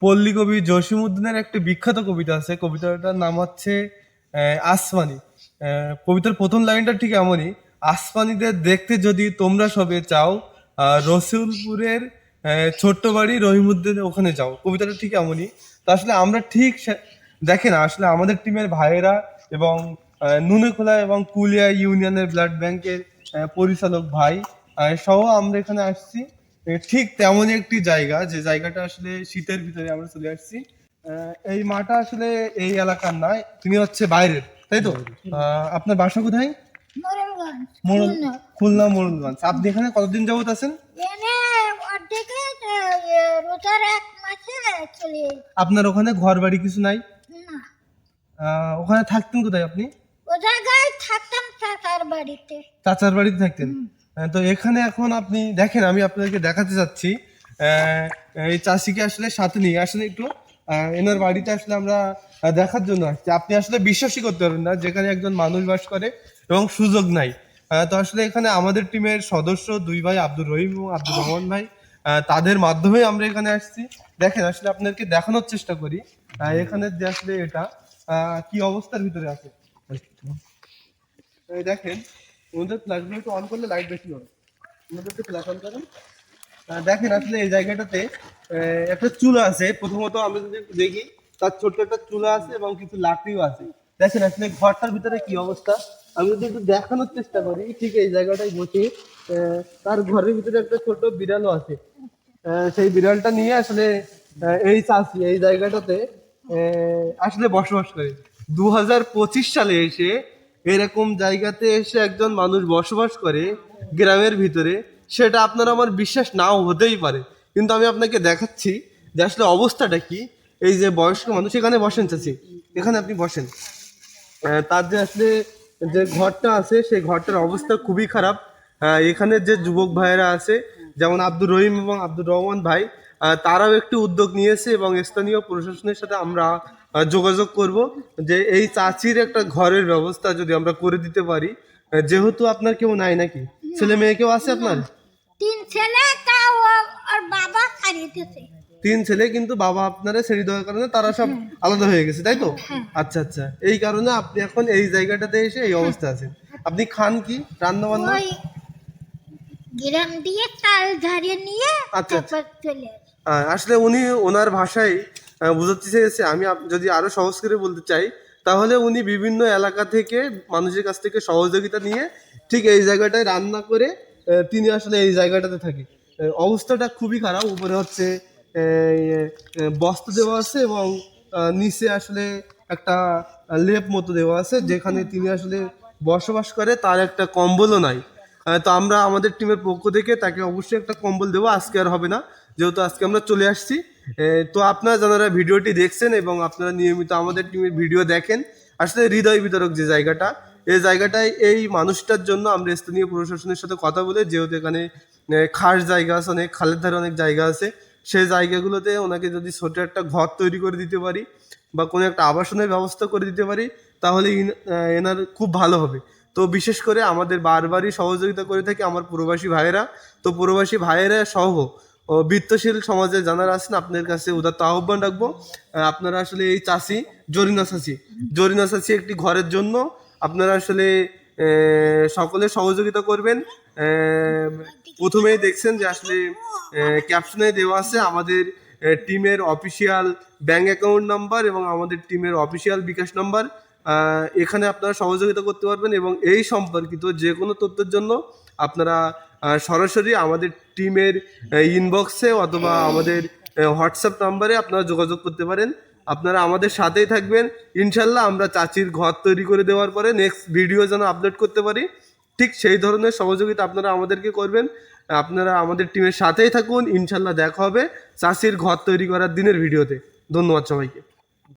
পল্লী কবি জসিমউদ্দিনের একটি বিখ্যাত কবিতা আছে। কবিতাটার নাম হচ্ছে আসমানি। কবিতার প্রথম লাইনটা ঠিক এমনই, আসমানিদের দেখতে যদি তোমরা সবে চাও রসুলপুরের ছোট্ট বাড়ি রহিমউদ্দিনের ওখানে যাও। কবিতাটা ঠিক এমনই। তো আসলে আমরা ঠিক সে- দেখেন আসলে আমাদের টিমের ভাইয়েরা এবং নুনেখোলা এবং কুলিয়া ইউনিয়নের ব্লাড ব্যাংকের পরিচালক ভাই সহ আমরা এখানে আসছি। ঠিক তেমনই একটি জায়গা যে জায়গাটা আসলে শীতের ভিতরে আমরা চলে আসছি। এই মাটা আসলে এই এলাকার নয় তুমি হচ্ছে বাইরের তাই তো? আপনার বাসা কোথায়? মোরেলগঞ্জ খুলনা। মোড়লগঞ্জ আপনি এখানে কতদিন যাবত আছেন? এনে অর্ধেকে রোজার এক মাসে চলে আপনার ওখানে ঘর বাড়ি কিছু নাই? আহ, ওখানে থাকতেন কোথায় আপনি? ও জায়গায় থাকতাম চাচার বাড়িতে। চাচার বাড়িতে থাকতেন? তো এখানে এখন আপনি দেখেন, আমি আপনাদেরকে দেখাতে চাচ্ছি। এই চাষিকে আসলে সাথে নিয়ে, আসলে একটু এনার বাড়িতে আসলে আমরা দেখার জন্য আসছি। আপনি আসলে বিশ্বাসই করতে পারবেন না, যেখানে একজন মানুষ বাস করে এবং সুযোগ নাই। তো আসলে এখানে আমাদের টিমের সদস্য দুই ভাই, আব্দুর রহিম এবং আব্দুর রহমান ভাই তাদের মাধ্যমে আমরা এখানে আসছি। দেখেন, আসলে আপনাদেরকে দেখানোর চেষ্টা করি। এখানে যে আসলে এটা কি অবস্থার ভিতরে আছে? দেখেন ওদের ফ্ল্যাশগুলো একটু অন করলে লাইট বেশি হবে। ওদের একটু ফ্ল্যাশ অন করেন। দেখেন আসলে এই জায়গাটাতে একটা চুলা আছে। প্রথমত আমরা যদি দেখি, তার ছোট্ট একটা চুলা আছে এবং কিছু লাকড়িও আছে। দেখেন আসলে ঘরটার ভিতরে কি অবস্থা? আমি যদি একটু দেখানোর চেষ্টা করি, ঠিক এই জায়গাটায় বসে তার ঘরের ভিতরে একটা ছোট বিড়ালও আছে। সেই বিড়ালটা নিয়ে আসলে এই চাষি, এই জায়গাটাতে আসলে বসবাস করে। দু হাজার পঁচিশ সালে এসে এরকম জায়গাতে এসে একজন মানুষ বসবাস করে গ্রামের ভিতরে, সেটা আপনার আমার বিশ্বাস নাও হতেই পারে। কিন্তু আমি আপনাকে দেখাচ্ছি যে আসলে অবস্থাটা কি। এই যে বয়স্ক মানুষ, এখানে বসেন চাচি। এখানে আপনি বসেন। তার যে আসলে যে ঘরটা আছে, সেই ঘরটার অবস্থা খুবই খারাপ। এখানে যে যুবক ভাইয়েরা আছে, যেমন আব্দুর রহিম এবং আব্দুর রহমান ভাই তারাও একটি উদ্যোগ নিয়েছে এবং স্থানীয় প্রশাসনের সাথে আমরা যোগাযোগ করব যে এই চাচির একটা ঘরের ব্যবস্থা যদি আমরা করে দিতে পারি। যেহেতু আপনার কেউ নাই নাকি? ছেলে মেয়ে কেউ আছে আপনার? তিন ছেলে তাও আর বাবা তিন ছেলে কিন্তু বাবা আপনারা ছেড়ে দেওয়ার কারণে তারা সব আলাদা হয়ে গেছে তাই তো? আচ্ছা আচ্ছা। এই কারণে আপনি এখন এই জায়গাটাতে এসে এই অবস্থা আছেন। আপনি খান কি? রান্না বান্না? গ্রাম দিয়ে চাল ঝাড়িয়ে নিয়ে আচ্ছা, আহ, আসলে উনি ওনার ভাষায় বোঝাতে চেয়েছে আমি যদি আরও সহজ করে বলতে চাই তাহলে উনি বিভিন্ন এলাকা থেকে মানুষের কাছ থেকে সহযোগিতা নিয়ে ঠিক এই জায়গাটায় রান্না করে তিনি আসলে এই জায়গাটাতে থাকে। অবস্থাটা খুবই খারাপ। উপরে হচ্ছে বস্তা দেওয়া আছে এবং নিচে আসলে একটা লেপ মতো দেওয়া আছে যেখানে তিনি আসলে বসবাস করে তার একটা কম্বলও নাই। তো আমরা আমাদের টিমের পক্ষ থেকে তাকে অবশ্যই একটা কম্বল দেবো। আজকে আর হবে না, যেহেতু আজকে আমরা চলে আসছি। তো আপনারা যারা ভিডিওটি দেখছেন এবং আপনারা নিয়মিত আমাদের টিমের ভিডিও দেখেন, আসলে হৃদয় বিতরক যে জায়গাটা এই জায়গাটায় এই মানুষটার জন্য আমরা স্থানীয় প্রশাসনের সাথে কথা বলে, যেহেতু এখানে খাস জায়গা আছে, অনেক খালের ধারে অনেক জায়গা আছে, সেই জায়গাগুলোতে ওনাকে যদি ছোট একটা ঘর তৈরি করে দিতে পারি বা কোনো একটা আবাসনের ব্যবস্থা করে দিতে পারি তাহলে এনার খুব ভালো হবে। তো বিশেষ করে আমাদের বারবারই সহযোগিতা করে থাকে আমার প্রবাসী ভাইয়েরা। তো প্রবাসী ভাইয়েরা সহ বৃত্তশীল সমাজে যারা আছেন আপনার কাছে উদাত্ত আহ্বান রাখব। আপনারা আসলে এই চাষি জরিনা চাষি। জরিনা চাষি একটি ঘরের জন্য আপনারা আসলে সকলে সহযোগিতা করবেন। প্রথমেই দেখছেন যে আসলে ক্যাপশনে দেওয়া আছে আমাদের টিমের অফিসিয়াল ব্যাংক অ্যাকাউন্ট নাম্বার এবং আমাদের টিমের অফিসিয়াল বিকাশ নাম্বার এখানে আপনারা সহযোগিতা করতে পারবেন এবং এই সম্পর্কিত যে কোনো তথ্যের জন্য আপনারা সরাসরি আমাদের টিমের ইনবক্সে অথবা আমাদের হোয়াটসঅ্যাপ নাম্বারে আপনারা যোগাযোগ করতে পারেন। আপনারা আমাদের সাথেই থাকবেন। ইনশাল্লাহ আমরা চাচির ঘর তৈরি করে দেওয়ার পরে নেক্সট ভিডিও যেন আপলোড করতে পারি। ঠিক সেই ধরনের সহযোগিতা আপনারা আমাদেরকে করবেন। আপনারা আমাদের টিমের সাথেই থাকুন। ইনশাল্লাহ দেখা হবে চাষির ঘর তৈরি করার দিনের ভিডিওতে ধন্যবাদ সবাইকে।